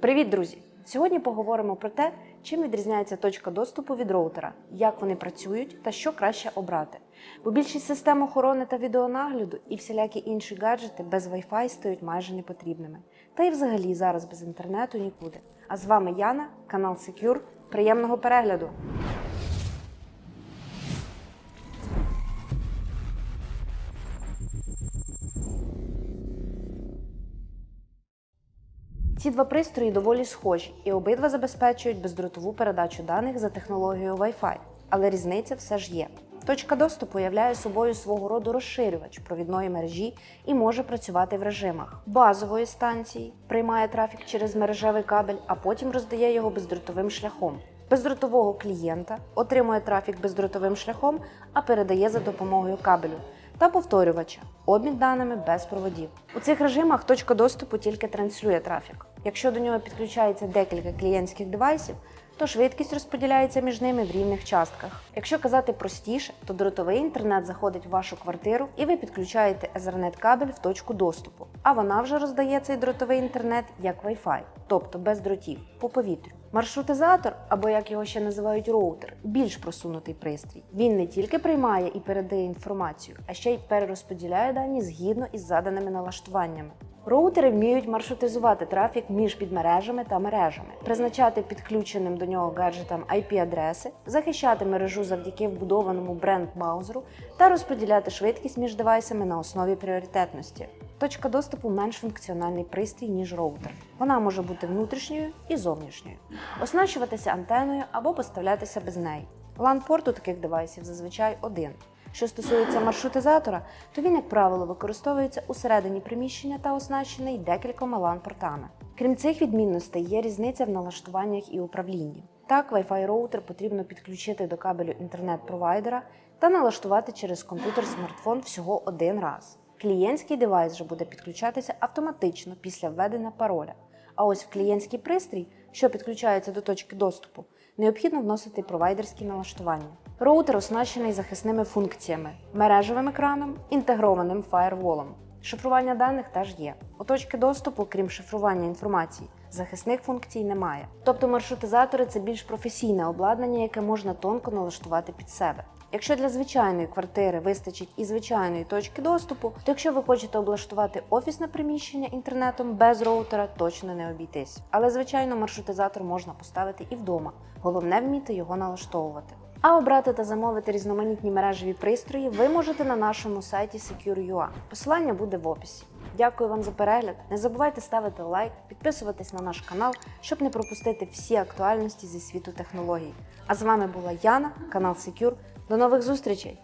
Привіт, друзі! Сьогодні поговоримо про те, чим відрізняється точка доступу від роутера, як вони працюють та що краще обрати. Бо більшість систем охорони та відеонагляду і всілякі інші гаджети без Wi-Fi стають майже непотрібними. Та й взагалі зараз без інтернету нікуди. А з вами Яна, канал Secure. Приємного перегляду! Ці два пристрої доволі схожі і обидва забезпечують бездротову передачу даних за технологією Wi-Fi. Але різниця все ж є. Точка доступу являє собою свого роду розширювач провідної мережі і може працювати в режимах базової станції, приймає трафік через мережевий кабель, а потім роздає його бездротовим шляхом. Бездротового клієнта отримує трафік бездротовим шляхом, а передає за допомогою кабелю та повторювача обмін даними без проводів. У цих режимах точка доступу тільки транслює трафік. Якщо до нього підключається декілька клієнтських девайсів, то швидкість розподіляється між ними в рівних частках. Якщо казати простіше, то дротовий інтернет заходить в вашу квартиру і ви підключаєте Ethernet кабель в точку доступу, а вона вже роздає цей дротовий інтернет як Wi-Fi, тобто без дротів, по повітрю. Маршрутизатор, або як його ще називають роутер, більш просунутий пристрій. Він не тільки приймає і передає інформацію, а ще й перерозподіляє дані згідно із заданими налаштуваннями. Роутери вміють маршрутизувати трафік між підмережами та мережами, призначати підключеним до нього гаджетам IP-адреси, захищати мережу завдяки вбудованому бренд-маузеру та розподіляти швидкість між девайсами на основі пріоритетності. Точка доступу менш функціональний пристрій, ніж роутер. Вона може бути внутрішньою і зовнішньою, оснащуватися антеною або поставлятися без неї. LAN-порт у таких девайсів зазвичай один. Що стосується маршрутизатора, то він, як правило, використовується усередині приміщення та оснащений декількома LAN-портами. Крім цих відмінностей, є різниця в налаштуваннях і управлінні. Так, Wi-Fi роутер потрібно підключити до кабелю інтернет-провайдера та налаштувати через комп'ютер-смартфон всього один раз. Клієнтський девайс же буде підключатися автоматично після введення пароля. А ось в клієнтський пристрій, що підключається до точки доступу, необхідно вносити провайдерські налаштування. Роутер оснащений захисними функціями, мережевим екраном, інтегрованим фаєрволом. Шифрування даних теж є. У точки доступу, крім шифрування інформації, захисних функцій немає. Тобто маршрутизатори це більш професійне обладнання, яке можна тонко налаштувати під себе. Якщо для звичайної квартири вистачить і звичайної точки доступу, то якщо ви хочете облаштувати офісне приміщення інтернетом без роутера, точно не обійтись. Але звичайно, маршрутизатор можна поставити і вдома. Головне вміти його налаштовувати. А обрати та замовити різноманітні мережеві пристрої ви можете на нашому сайті Secure.ua. Посилання буде в описі. Дякую вам за перегляд. Не забувайте ставити лайк, підписуватись на наш канал, щоб не пропустити всі актуальності зі світу технологій. А з вами була Яна, канал Secure. До нових зустрічей!